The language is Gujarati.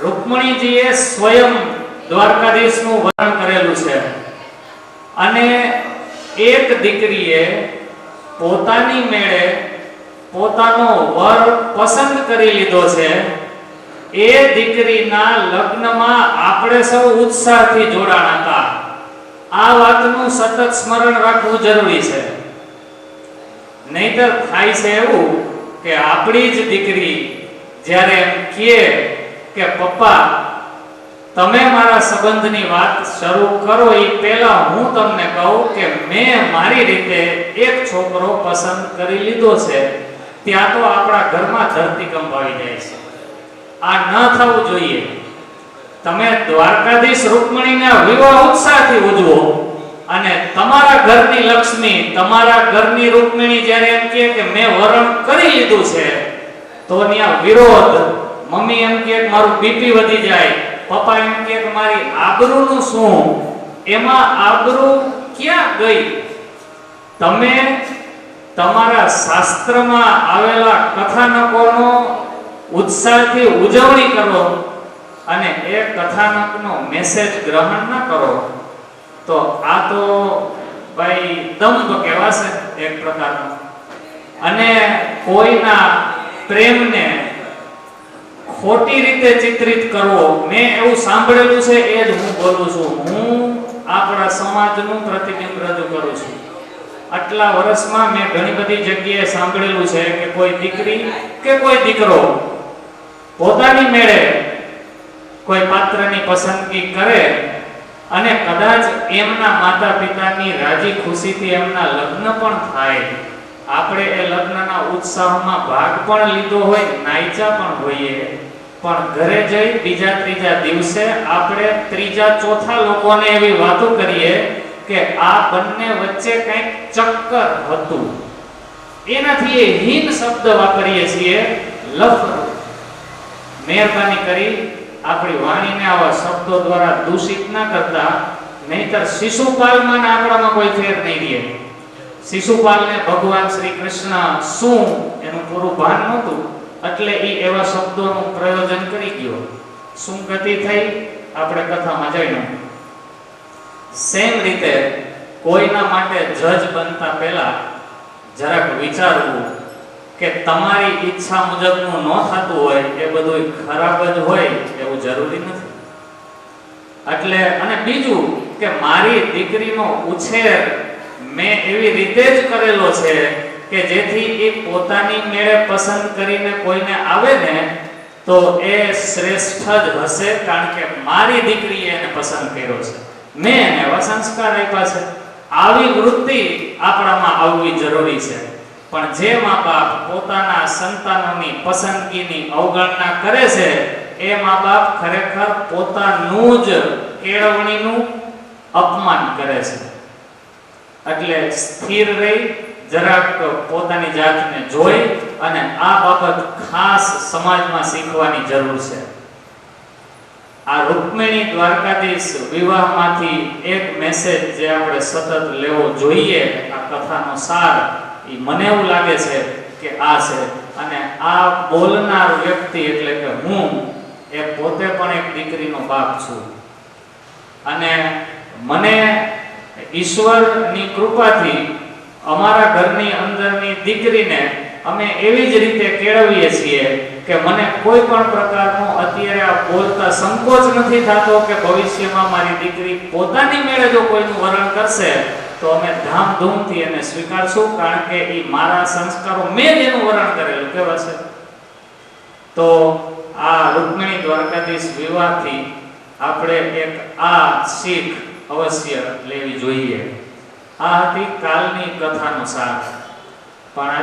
રૂકમણીજીએ સ્વયં દ્વારકાધીશનું વર્ણન કરેલું છે. અને એક દીકરીએ પોતાની મેળે પોતાનો વર પસંદ કરી લીધો છે. એ દીકરીના લગ્નમાં આપણે સૌ ઉત્સાહથી જોડાણ હતા. આ વાતનું સતત સ્મરણ રાખવું જરૂરી છે. નહીતર થાય છે એવું કે આપણી જ દીકરી જ્યારે એમ કહે કે પપ્પા, તમે મારા સંબંધની વાત શરૂ કરો એ પહેલા હું તમને કહું કે મેં મારી રીતે એક છોકરો પસંદ કરી લીધો છે. ત્યાં તો આપણા ઘરમાં ધરતીકંપ આવી જાય છે. આ ન થવું જોઈએ. તમે દ્વારકાધીશ રૂકમણીના વિવાહ ઉત્સાહથી ઉજવો અને તમારા ઘરની લક્ષ્મી, તમારા ઘરની રૂકમણી જ્યારે એમ કે મેં વરણ કરી લીધું છે, તો ત્યાં વિરોધ મમ્મી એમ કે મારું બીપી વધી જાય, પપ્પા એમ કે મારી આબરૂનું શું? એમાં આબરૂ ક્યાં ગઈ? તમે તમારા શાસ્ત્રમાં આવેલા કથાનકોનો ઉત્સાહથી ઉજવણી કરો અને એ કથાનકનો મેસેજ ગ્રહણ ન કરો. તો આ તો ભાઈ દંભ કહેવાશે એક પ્રકારનો. અને કોઈના પ્રેમને ખોટી રીતે ચિત્રિત કરવો, મેં એવું સાંભળેલું છે, એ જ હું બોલું છું. હું આપણા સમાજનું પ્રતિબિંબ રજૂ કરું છું. આટલા વર્ષમાં મેં ઘણી બધી જગ્યાએ સાંભળેલું છે કે કોઈ દીકરી કે કોઈ દીકરો પોતાની મેળે કોઈ પાત્રની પસંદગી કરે અને કદાચ એમના માતા પિતાની રાજી ખુશીથી એમના લગ્ન પણ થાય. આપણે એ લગ્નના ઉત્સાહમાં ભાગ પણ લીધો હોય નાયચા પણ હોઈએ. પણ ઘરે જઈ બીજા ત્રીજા દિવસે આપણે ત્રીજા ચોથા લોકોને એવી વાતો કરીએ કે આ બંને વચ્ચે કંઈક ચક્કર હતું. એનાથી એ હીન શબ્દ વાપરીએ છીએ, લફરો. મહેરબાની કરી આપણી વાણીને આવા શબ્દો દ્વારા દૂષિત ના કરતા, નહીતર શિશુપાલમાં આપણામાં કોઈ ફેર નહીં રહે. શિશુપાલને ભગવાન શ્રી કૃષ્ણ શું એનું પૂરું ભાન નહોતું. એટલે એ એવા શબ્દોનું પ્રયોજન કરી ગયો. શું ગતિ થઈ? આપણે કથામાં જઈશું સેમ રીતે કોઈના માટે જજ બનતા પહેલા જરાક વિચારવું કે તમારી ઈચ્છા મુજબનું ન થતું હોય એ બધું ખરાબ જ હોય એવું જરૂરી નથી. એટલે અને બીજું કે મારી દીકરીનો ઉછેર મેં એવી રીતે જ કરેલો છે કે જેથી એ પોતાની મેળે પસંદ કરીને કોઈને આવે ને, તો એ શ્રેષ્ઠ જ હશે, કારણ કે મારી દીકરીએ એને પસંદ કર્યો છે. મેં એને એવા સંસ્કાર આપ્યા છે. આવી વૃત્તિ આપણામાં આવવી જરૂરી છે. પણ જે મા બાપ પોતાના સંતાનોની પસંદગીની અવગણના કરે છે, એ મા બાપ ખરેખર પોતાનું જ કેળવણીનું અપમાન કરે છે. એટલે સ્થિર રહી જરાક પોતાની જાતને જોઈ અને આ બાબત ખાસ સમાજમાં શીખવાની જરૂર છે. આ રૂકમિણી દ્વારકાધીશ વિવાહમાંથી એક મેસેજ જે આપણે સતત લેવો જોઈએ, આ કથાનો સાર, એ મને એવું લાગે છે કે આ છે. અને આ બોલનાર વ્યક્તિ એટલે કે હું, એ પોતે પણ એક દીકરીનો બાપ છું. અને મને ઈશ્વરની કૃપાથી અમારા ઘરની અંદરની દીકરીને અમે એવી જ રીતે કેળવીએ છીએ કે મને કોઈ પણ પ્રકારનો અત્યારે આ બોલતા સંકોચ નથી થતો કે ભવિષ્યમાં મારી દીકરી પોતાની મેળે જો કોઈનું વરણ કરશે, તો અમે ધામધૂમથી એને સ્વીકારશું કારણ કે એ મારા સંસ્કારો મેં જ એનું વરણ કરેલું, કેવા છે? તો આ રૂકમિણી દ્વારકાધીશ વિવાહથી આપણે એક આ શીખ અવશ્ય લેવી જોઈએ. આ હતી કાલની કથાનો સાર. પણ